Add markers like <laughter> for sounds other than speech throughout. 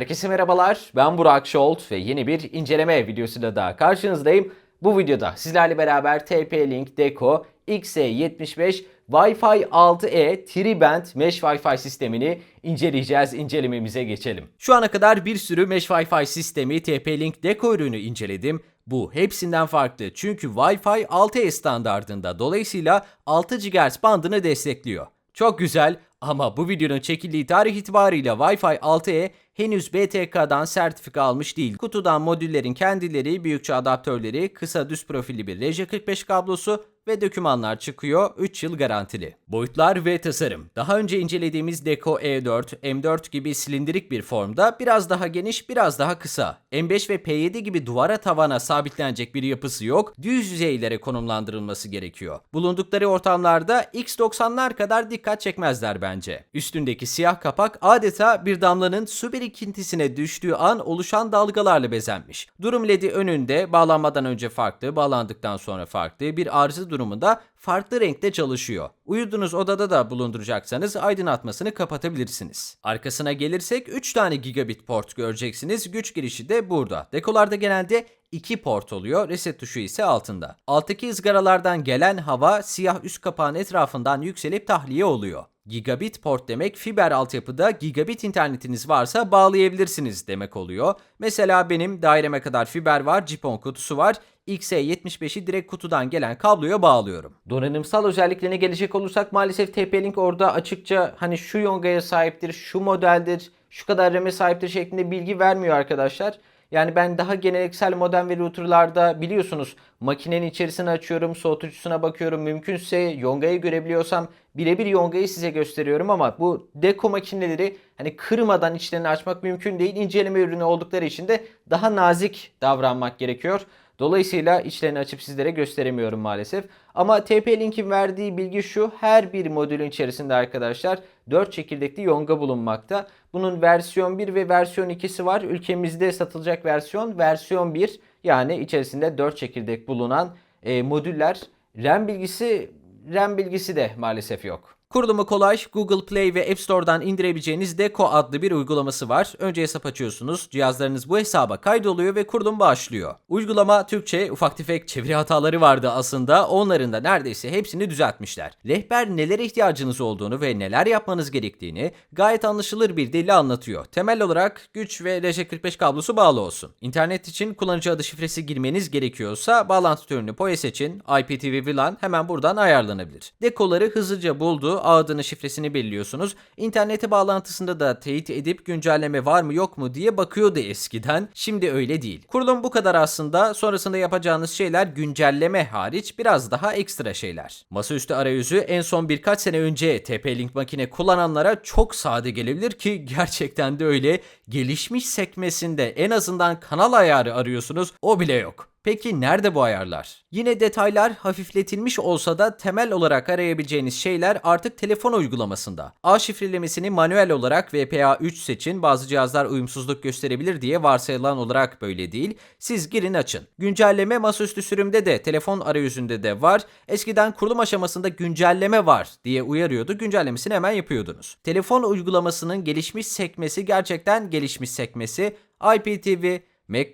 Herkese merhabalar. Ben Burak Şolt ve yeni bir inceleme videosuyla daha karşınızdayım. Bu videoda sizlerle beraber TP-Link Deco XE75 Wi-Fi 6E Tri-Band Mesh Wi-Fi sistemini inceleyeceğiz. İncelememize geçelim. Şu ana kadar bir sürü Mesh Wi-Fi sistemi TP-Link Deco ürünü inceledim. Bu hepsinden farklı çünkü Wi-Fi 6E standardında dolayısıyla 6 GHz bandını destekliyor. Çok güzel ama bu videonun çekildiği tarih itibariyle Wi-Fi 6E henüz BTK'dan sertifika almış değil. Kutudan modüllerin kendileri, büyükçe adaptörleri, kısa düz profilli bir RJ45 kablosu ve dokümanlar çıkıyor 3 yıl garantili. Boyutlar ve tasarım. Daha önce incelediğimiz Deco E4, M4 gibi silindirik bir formda biraz daha geniş, biraz daha kısa. M5 ve P7 gibi duvara tavana sabitlenecek bir yapısı yok. Düz yüzeylere konumlandırılması gerekiyor. Bulundukları ortamlarda X90'lar kadar dikkat çekmezler bence. Üstündeki siyah kapak adeta bir damlanın su birikintisine düştüğü an oluşan dalgalarla bezenmiş. Durum ledi önünde bağlanmadan önce farklı, bağlandıktan sonra farklı bir arıza durumunda farklı renkte çalışıyor. Uyuduğunuz odada da bulunduracaksanız aydınlatmasını kapatabilirsiniz. Arkasına gelirsek 3 tane gigabit port göreceksiniz. Güç girişi de burada. Dekolarda genelde 2 port oluyor. Reset tuşu ise altında. Alttaki ızgaralardan gelen hava siyah üst kapağın etrafından yükselip tahliye oluyor. Gigabit port demek fiber altyapıda gigabit internetiniz varsa bağlayabilirsiniz demek oluyor. Mesela benim daireme kadar fiber var, Jipon kutusu var. XE75'i direkt kutudan gelen kabloya bağlıyorum. Donanımsal özelliklerine gelecek olursak maalesef TP-Link orada açıkça hani şu yongaya sahiptir, şu modeldir, şu kadar RAM'e sahiptir şeklinde bilgi vermiyor arkadaşlar. Yani ben daha geleneksel modem ve routerlarda biliyorsunuz makinenin içerisini açıyorum, soğutucusuna bakıyorum. Mümkünse yongayı görebiliyorsam birebir yongayı size gösteriyorum ama bu deko makineleri hani kırmadan içlerini açmak mümkün değil. İnceleme ürünü oldukları için de daha nazik davranmak gerekiyor. Dolayısıyla içlerini açıp sizlere gösteremiyorum maalesef. Ama TP-Link'in verdiği bilgi şu. Her bir modülün içerisinde arkadaşlar 4 çekirdekli yonga bulunmakta. Bunun versiyon 1 ve versiyon 2'si var. Ülkemizde satılacak versiyon versiyon 1. Yani içerisinde 4 çekirdek bulunan e, modüller. RAM bilgisi RAM bilgisi de maalesef yok. Kurulumu kolay. Google Play ve App Store'dan indirebileceğiniz Deco adlı bir uygulaması var. Önce hesap açıyorsunuz. Cihazlarınız bu hesaba kaydoluyor ve kurulum başlıyor. Uygulama Türkçe ufak tefek çeviri hataları vardı aslında. Onların da neredeyse hepsini düzeltmişler. Rehber nelere ihtiyacınız olduğunu ve neler yapmanız gerektiğini gayet anlaşılır bir dille anlatıyor. Temel olarak güç ve RJ45 kablosu bağlı olsun. İnternet için kullanıcı adı şifresi girmeniz gerekiyorsa bağlantı türünü PoE seçin. IPTV VLAN hemen buradan ayarlanabilir. Dekoları hızlıca buldu ağ şifresini belirliyorsunuz. İnternete bağlantısında da teyit edip güncelleme var mı yok mu diye bakıyordu eskiden. Şimdi öyle değil. Kurulum bu kadar aslında. Sonrasında yapacağınız şeyler güncelleme hariç biraz daha ekstra şeyler. Masaüstü arayüzü en son birkaç sene önce TP-Link makine kullananlara çok sade gelebilir ki <laughs> gerçekten de öyle. Gelişmiş sekmesinde en azından kanal ayarı arıyorsunuz o bile yok. Peki nerede bu ayarlar? Yine detaylar hafifletilmiş olsa da temel olarak arayabileceğiniz şeyler artık telefon uygulamasında. A şifrelemesini manuel olarak VPA3 seçin. Bazı cihazlar uyumsuzluk gösterebilir diye varsayılan olarak böyle değil. Siz girin açın. Güncelleme masaüstü sürümde de telefon arayüzünde de var. Eskiden kurulum aşamasında güncelleme var diye uyarıyordu. Güncellemesini hemen yapıyordunuz. Telefon uygulamasının gelişmiş sekmesi gerçekten gelişmiş sekmesi. IPTV, Mac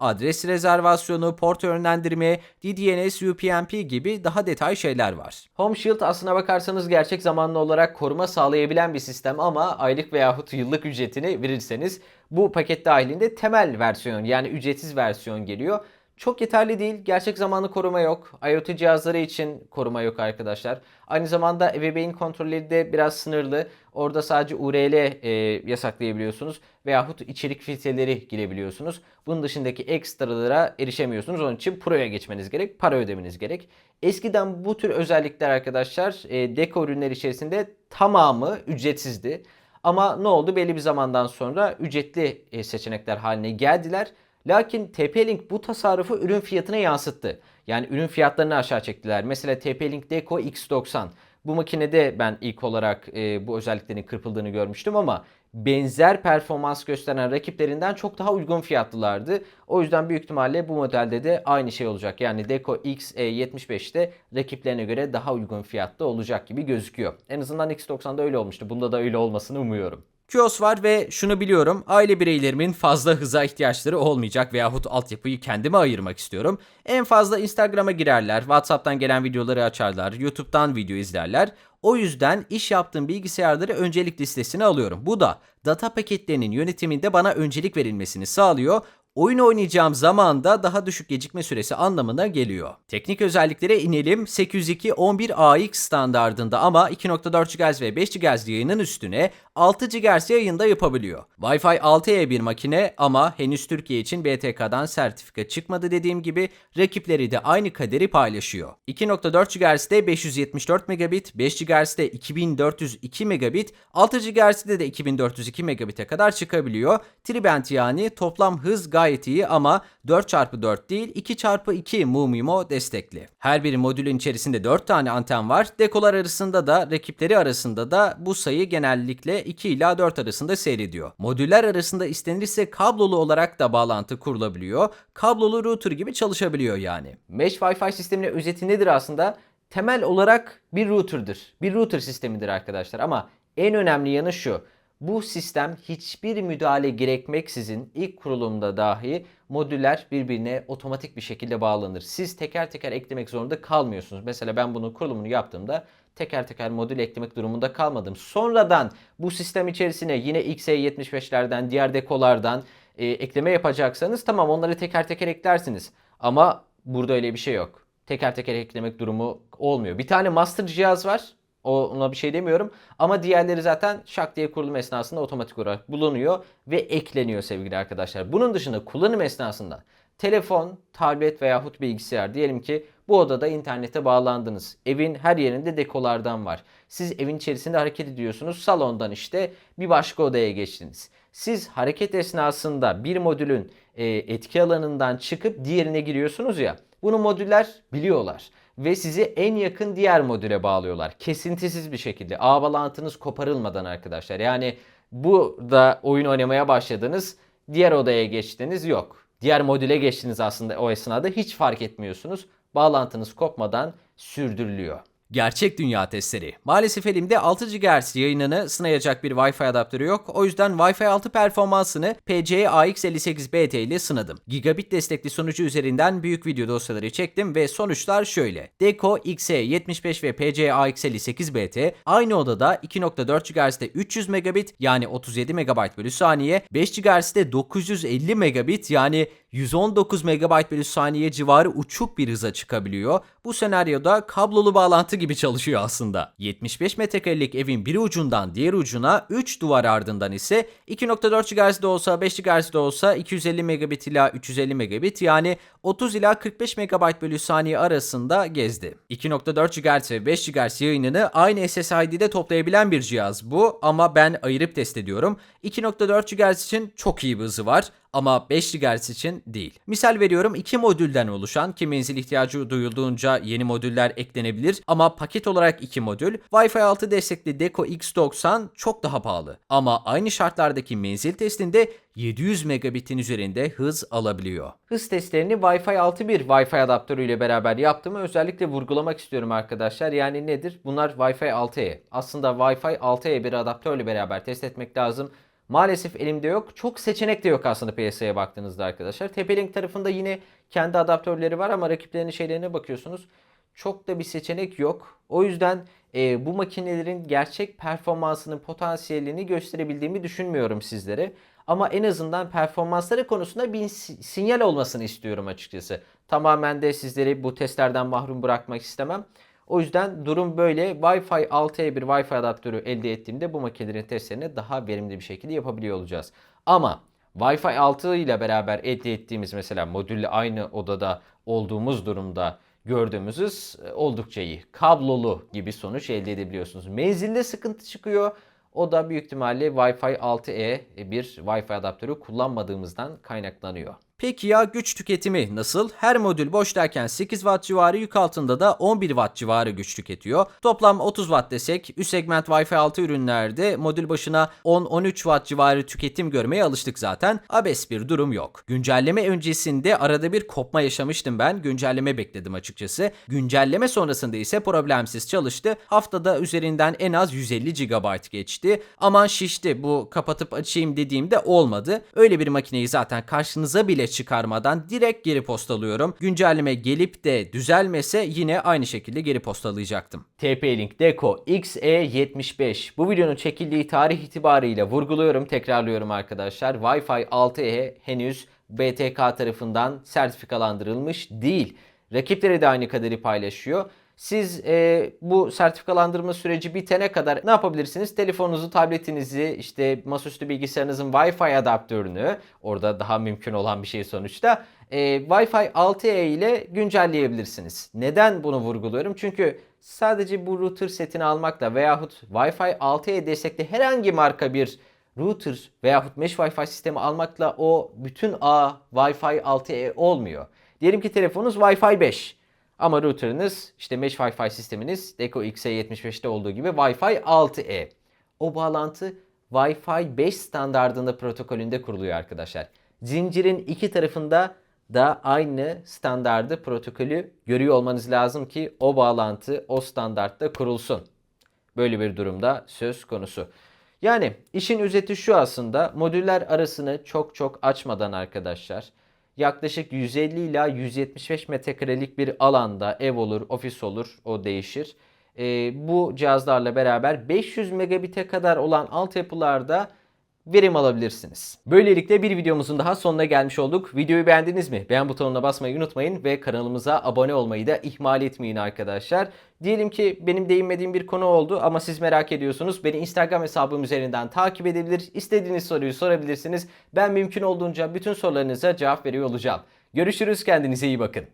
adres rezervasyonu, port yönlendirme, DDNS, UPnP gibi daha detay şeyler var. Home Shield aslına bakarsanız gerçek zamanlı olarak koruma sağlayabilen bir sistem ama aylık veyahut yıllık ücretini verirseniz bu paket dahilinde temel versiyon yani ücretsiz versiyon geliyor. Çok yeterli değil. Gerçek zamanlı koruma yok. IoT cihazları için koruma yok arkadaşlar. Aynı zamanda ebeveyn kontrolleri de biraz sınırlı. Orada sadece URL e, yasaklayabiliyorsunuz veyahut içerik filtreleri girebiliyorsunuz. Bunun dışındaki ekstralara erişemiyorsunuz. Onun için Pro'ya geçmeniz gerek, para ödemeniz gerek. Eskiden bu tür özellikler arkadaşlar e, Deco ürünler içerisinde tamamı ücretsizdi. Ama ne oldu? Belli bir zamandan sonra ücretli e, seçenekler haline geldiler. Lakin TP-Link bu tasarrufu ürün fiyatına yansıttı. Yani ürün fiyatlarını aşağı çektiler. Mesela TP-Link Deco X90. Bu makinede ben ilk olarak e, bu özelliklerin kırpıldığını görmüştüm ama benzer performans gösteren rakiplerinden çok daha uygun fiyatlılardı. O yüzden büyük ihtimalle bu modelde de aynı şey olacak. Yani Deco X75'te rakiplerine göre daha uygun fiyatlı olacak gibi gözüküyor. En azından X90'da öyle olmuştu. Bunda da öyle olmasını umuyorum. QoS var ve şunu biliyorum aile bireylerimin fazla hıza ihtiyaçları olmayacak veyahut altyapıyı kendime ayırmak istiyorum. En fazla Instagram'a girerler, WhatsApp'tan gelen videoları açarlar, YouTube'dan video izlerler. O yüzden iş yaptığım bilgisayarları öncelik listesine alıyorum. Bu da data paketlerinin yönetiminde bana öncelik verilmesini sağlıyor. Oyun oynayacağım zaman da daha düşük gecikme süresi anlamına geliyor. Teknik özelliklere inelim. 802.11ax standardında ama 2.4 GHz ve 5 GHz yayının üstüne 6 GHz yayında yapabiliyor. Wi-Fi 6E bir makine ama henüz Türkiye için BTK'dan sertifika çıkmadı dediğim gibi rakipleri de aynı kaderi paylaşıyor. 2.4 GHz'de 574 megabit, 5 GHz'de 2402 megabit, 6 GHz'de de 2402 megabit'e kadar çıkabiliyor. Triband yani toplam hız gayet iyi ama 4x4 değil 2x2 MuMimo destekli. Her bir modülün içerisinde 4 tane anten var. Dekolar arasında da rakipleri arasında da bu sayı genellikle 2 ila 4 arasında seyrediyor. Modüller arasında istenirse kablolu olarak da bağlantı kurulabiliyor. Kablolu router gibi çalışabiliyor yani. Mesh Wi-Fi sisteminin özeti nedir aslında? Temel olarak bir router'dır. Bir router sistemidir arkadaşlar ama en önemli yanı şu. Bu sistem hiçbir müdahale gerekmeksizin ilk kurulumda dahi modüller birbirine otomatik bir şekilde bağlanır. Siz teker teker eklemek zorunda kalmıyorsunuz. Mesela ben bunun kurulumunu yaptığımda teker teker modül eklemek durumunda kalmadım. Sonradan bu sistem içerisine yine XE75'lerden, diğer dekolardan e, ekleme yapacaksanız tamam onları teker teker eklersiniz. Ama burada öyle bir şey yok. Teker teker eklemek durumu olmuyor. Bir tane master cihaz var. Ona bir şey demiyorum. Ama diğerleri zaten şak diye kurulum esnasında otomatik olarak bulunuyor ve ekleniyor sevgili arkadaşlar. Bunun dışında kullanım esnasında telefon, tablet veyahut bilgisayar diyelim ki bu odada internete bağlandınız. Evin her yerinde dekolardan var. Siz evin içerisinde hareket ediyorsunuz. Salondan işte bir başka odaya geçtiniz. Siz hareket esnasında bir modülün e, etki alanından çıkıp diğerine giriyorsunuz ya. Bunu modüller biliyorlar ve sizi en yakın diğer modüle bağlıyorlar. Kesintisiz bir şekilde. Ağ bağlantınız koparılmadan arkadaşlar. Yani burada oyun oynamaya başladınız. Diğer odaya geçtiniz yok. Diğer modüle geçtiniz aslında o esnada hiç fark etmiyorsunuz. Bağlantınız kopmadan sürdürülüyor. Gerçek dünya testleri. Maalesef elimde 6 GHz yayınını sınayacak bir Wi-Fi adaptörü yok. O yüzden Wi-Fi 6 performansını PCE AX58BT ile sınadım. Gigabit destekli sunucu üzerinden büyük video dosyaları çektim ve sonuçlar şöyle. Deco XE75 ve PCE AX58BT aynı odada 2.4 GHz'de 300 megabit yani 37 MB bölü saniye, 5 GHz'de 950 megabit yani 119 MB bölü saniye civarı uçuk bir hıza çıkabiliyor. Bu senaryoda kablolu bağlantı gibi çalışıyor aslında. 75 metrekarelik evin bir ucundan diğer ucuna 3 duvar ardından ise 2.4 GHz'de olsa 5 GHz'de olsa 250 megabit ila 350 megabit yani 30 ila 45 MB bölü saniye arasında gezdi. 2.4 GHz ve 5 GHz yayınını aynı SSID'de toplayabilen bir cihaz bu ama ben ayırıp test ediyorum. 2.4 GHz için çok iyi bir hızı var ama 5 GHz için değil. Misal veriyorum iki modülden oluşan ki menzil ihtiyacı duyulduğunca yeni modüller eklenebilir ama paket olarak iki modül Wi-Fi 6 destekli Deco X90 çok daha pahalı. Ama aynı şartlardaki menzil testinde 700 megabitin üzerinde hız alabiliyor. Hız testlerini Wi-Fi 6 bir Wi-Fi adaptörüyle beraber yaptığımı özellikle vurgulamak istiyorum arkadaşlar. Yani nedir? Bunlar Wi-Fi 6E. Aslında Wi-Fi 6E bir adaptörle beraber test etmek lazım. Maalesef elimde yok. Çok seçenek de yok aslında piyasaya baktığınızda arkadaşlar. TP-Link tarafında yine kendi adaptörleri var ama rakiplerinin şeylerine bakıyorsunuz. Çok da bir seçenek yok. O yüzden e, bu makinelerin gerçek performansının potansiyelini gösterebildiğimi düşünmüyorum sizlere. Ama en azından performansları konusunda bir sinyal olmasını istiyorum açıkçası. Tamamen de sizleri bu testlerden mahrum bırakmak istemem. O yüzden durum böyle. Wi-Fi 6'ya bir Wi-Fi adaptörü elde ettiğimde bu makinelerin testlerini daha verimli bir şekilde yapabiliyor olacağız. Ama Wi-Fi 6 ile beraber elde ettiğimiz mesela modülle aynı odada olduğumuz durumda gördüğümüz hız oldukça iyi. Kablolu gibi sonuç elde edebiliyorsunuz. Menzilde sıkıntı çıkıyor. O da büyük ihtimalle Wi-Fi 6E bir Wi-Fi adaptörü kullanmadığımızdan kaynaklanıyor. Peki ya güç tüketimi nasıl? Her modül boştayken 8 Watt civarı yük altında da 11 Watt civarı güç tüketiyor. Toplam 30 Watt desek üst segment Wi-Fi 6 ürünlerde modül başına 10-13 Watt civarı tüketim görmeye alıştık zaten. Abes bir durum yok. Güncelleme öncesinde arada bir kopma yaşamıştım ben. Güncelleme bekledim açıkçası. Güncelleme sonrasında ise problemsiz çalıştı. Haftada üzerinden en az 150 GB geçti. Aman şişti bu kapatıp açayım dediğimde olmadı. Öyle bir makineyi zaten karşınıza bile çıkarmadan direkt geri postalıyorum. Güncelleme gelip de düzelmese yine aynı şekilde geri postalayacaktım. TP-Link Deco XE75 bu videonun çekildiği tarih itibariyle vurguluyorum, tekrarlıyorum arkadaşlar. Wi-Fi 6E henüz BTK tarafından sertifikalandırılmış değil. Rakipleri de aynı kaderi paylaşıyor. Siz e, bu sertifikalandırma süreci bitene kadar ne yapabilirsiniz? Telefonunuzu, tabletinizi, işte masaüstü bilgisayarınızın Wi-Fi adaptörünü, orada daha mümkün olan bir şey sonuçta, e, Wi-Fi 6E ile güncelleyebilirsiniz. Neden bunu vurguluyorum? Çünkü sadece bu router setini almakla veyahut Wi-Fi 6E destekli herhangi marka bir router veyahut mesh Wi-Fi sistemi almakla o bütün ağ Wi-Fi 6E olmuyor. Diyelim ki telefonunuz Wi-Fi 5. Ama router'ınız işte mesh Wi-Fi sisteminiz Deco XE75'te olduğu gibi Wi-Fi 6E. O bağlantı Wi-Fi 5 standardında protokolünde kuruluyor arkadaşlar. Zincirin iki tarafında da aynı standardı protokolü görüyor olmanız lazım ki o bağlantı o standartta kurulsun. Böyle bir durumda söz konusu. Yani işin özeti şu aslında modüller arasını çok çok açmadan arkadaşlar yaklaşık 150 ila 175 metrekarelik bir alanda ev olur, ofis olur o değişir. Ee, bu cihazlarla beraber 500 megabit'e kadar olan altyapılarda verim alabilirsiniz. Böylelikle bir videomuzun daha sonuna gelmiş olduk. Videoyu beğendiniz mi? Beğen butonuna basmayı unutmayın ve kanalımıza abone olmayı da ihmal etmeyin arkadaşlar. Diyelim ki benim değinmediğim bir konu oldu ama siz merak ediyorsunuz. Beni Instagram hesabım üzerinden takip edebilir. İstediğiniz soruyu sorabilirsiniz. Ben mümkün olduğunca bütün sorularınıza cevap veriyor olacağım. Görüşürüz kendinize iyi bakın.